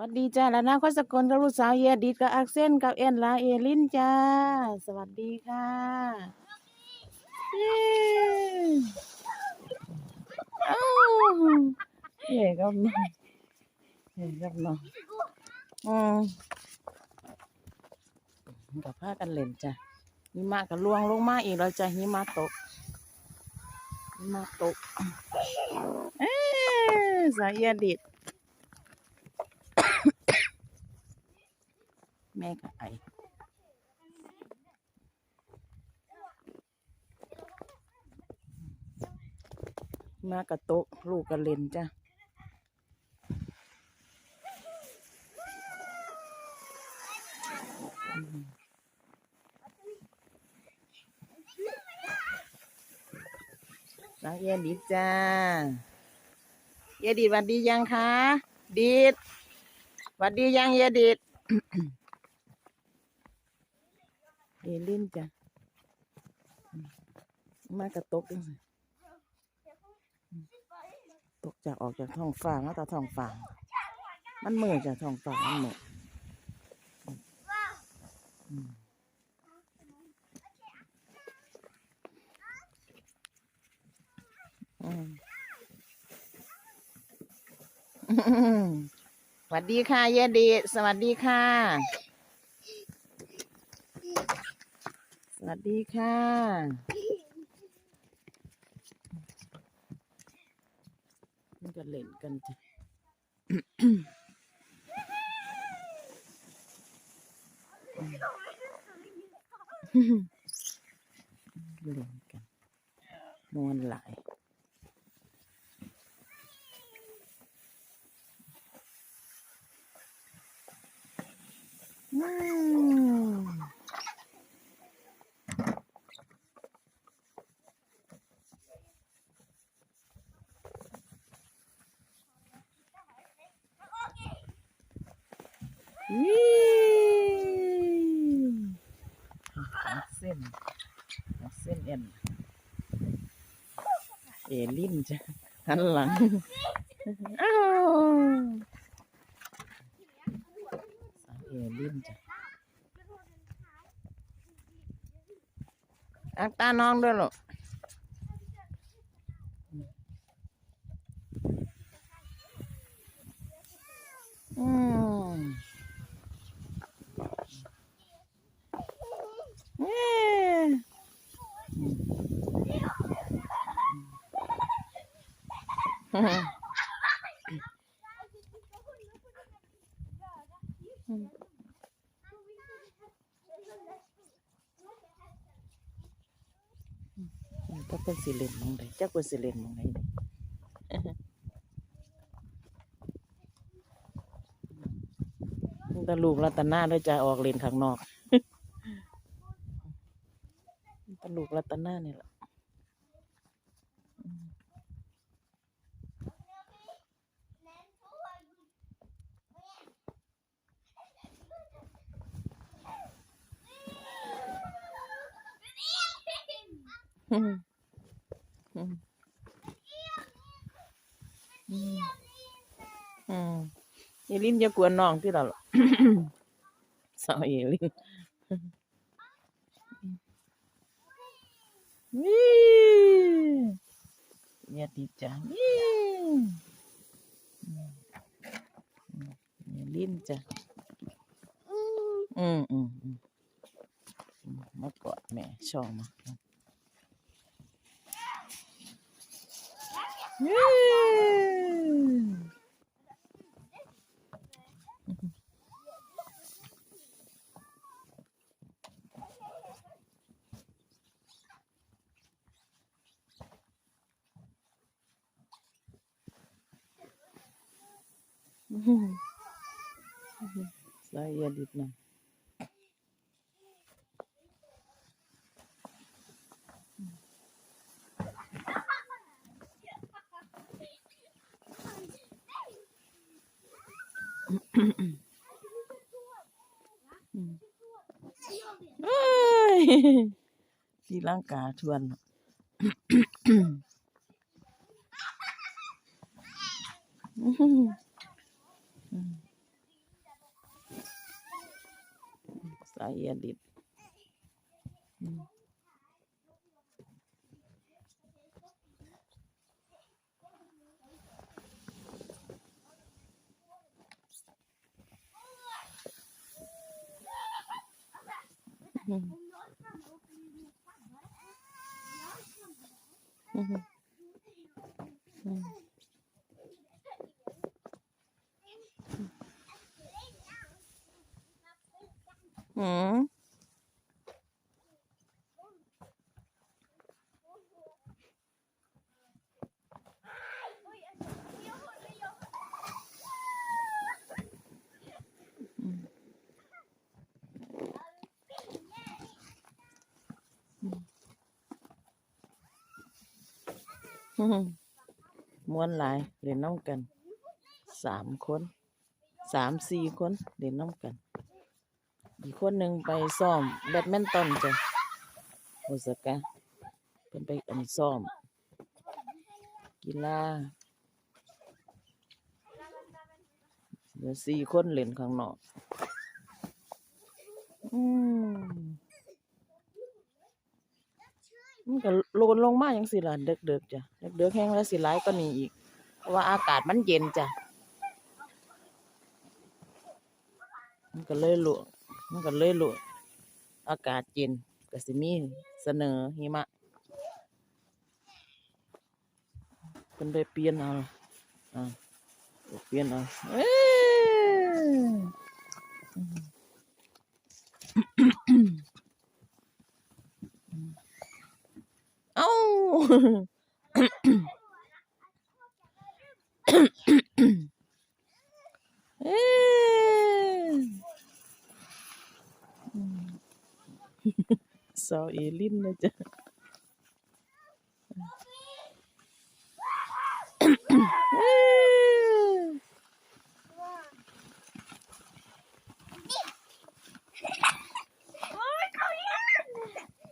วัสดีจ้าแล้วนะข้อสกลกับลูกสาวเยดิดกับอักเซนกับเอ็นลาเอลินจ้า สวัสดีค่ะเย้เอ้าเย่กับน้องเย่กับน้องอืมกับผ้ากันเล่นจ้ะหิมะกับลวงลงมาอีกแล้วจ้ะหิมะตกหิมะตกเอ้ยสาวเยดิด แม่กับไอมากระโต๊ะลูกกระเลนจ้ะน้องเย็นดีจ้า เยดีดวัดดียังคะดีดวัดดียังเยดีด เอลินจ้ะมากระตกจังสิตกจากออกจากท้องฟ้ามาตาท้องฟ้ามันมือจากท้องฟ้ามันมืออืมอืมอืมสวัสดีค่ะเยดี สวัสดีค่ะ ส วัสดีค่ะ มันก็เล่นกันจ้ะเล่นกันมวนหลายอืม เอาเส้นเอาเส้นเอ็นเอลินจ้ะหันหลังอ้าวสาวเอลินจ้ะอักตาน้องด้วยลูกอืม เย้ อืมก็เป็นสิเลนมองใดจักเป็นสิเลนมองใดนี่ตะลูกรัตนาด้วยจะออกเลนข้างนอกตะลูกรัตนาเนี่ยแหละ อืมอืมอืมอืมเอลินจะกวนน้องที่เราหรอสาวเอลินนี่เนี่ยติดจ้ะนี่อืมอืมเอลินจ้ะอืมอืมอืมอืมมากอดแม่ชอบมานี่ อืมสา สีร่างกาชวนสายเนดิ อืมอืมอื ม้วนหลายเล่นน้ำกันสามคนสามสี่คนเล่นน้ำกัน อีกคนหนึ่งไปซ้อมแบดมินตันจ้ะโอซากะเพิ่นไปอันซ้อม กีฬาเหลือสี่คนเล่นข้างนอก อืม มันก็โลนลงมาอย่างสิล่ะเด็กๆจ้ะเด็กๆแห้งแล้วสิร้ายก็นี่อีก เพราะว่าอากาศมันเย็นจ้ะมันก็เลยหลวมันก็เลยหลวอากาศเย็นก็สิมีเสนอหิมะเพิ่นได้เปลี่ยนเอาอ่าเปลี่ยนเอาเอ้ยเอ้า เอ้ยอืม สาวเอลินนะจ๊ะ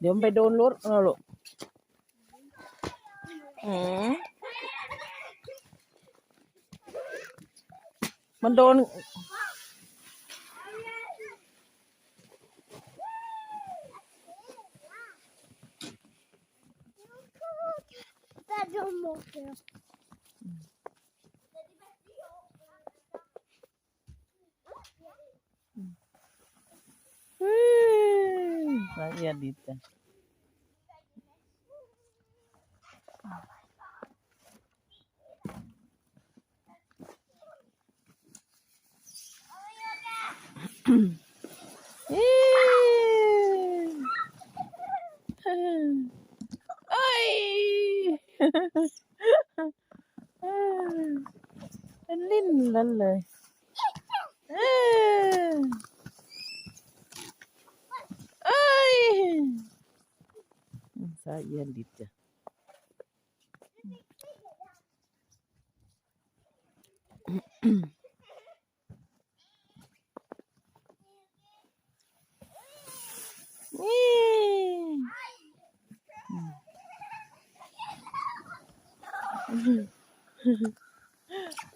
เดี๋ยวไปโดนรถเอาลูกอื มมันโดน Pas dans เฮ้ยละเอียดดีจ้ะเอ้ยเอ้ยเป็นลิ้นนั่นเลยเอ้ยสายเย็นดิจ้ะ นี่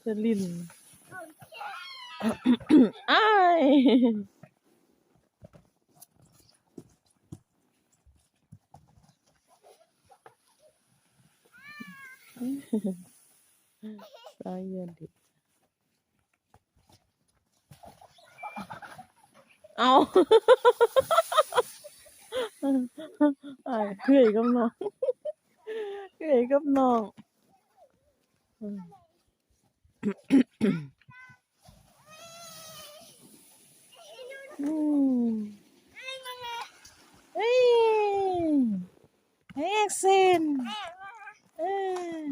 จะลิ้นอ้ายสายเย็นดิบเอา ไอ้ายเฮ้ยกับน้องเพื่อยกับน้องอืมอืมเฮ้ยเฮ้ยเซนเอ้ย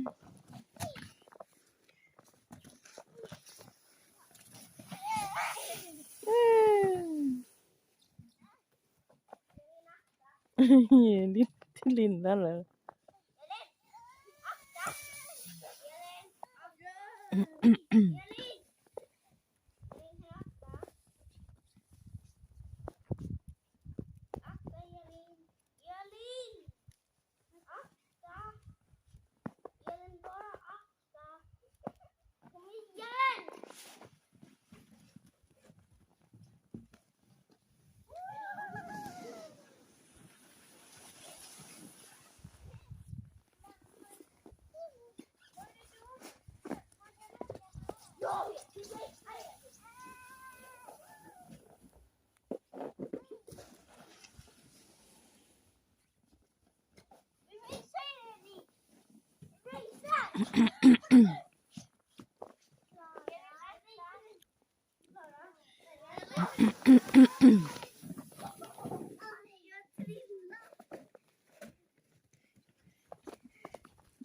ลิ้นลิ้น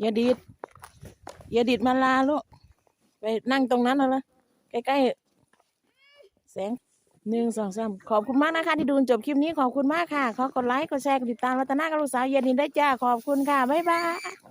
อย่าดีดอย่าดีดมาลาลูก ไปนั่งตรงนั้นเอาละใกล้ๆแสงหนึ่งสองสามขอบคุณมากนะคะ ที่ดูจบคลิปนี้ขอบคุณมากค่ะ ขอกดไลค์กดแชร์กดติดตามรัตนากรุสาวเย็นนี้ได้จ้าขอบคุณค่ะ บ๊ายบาย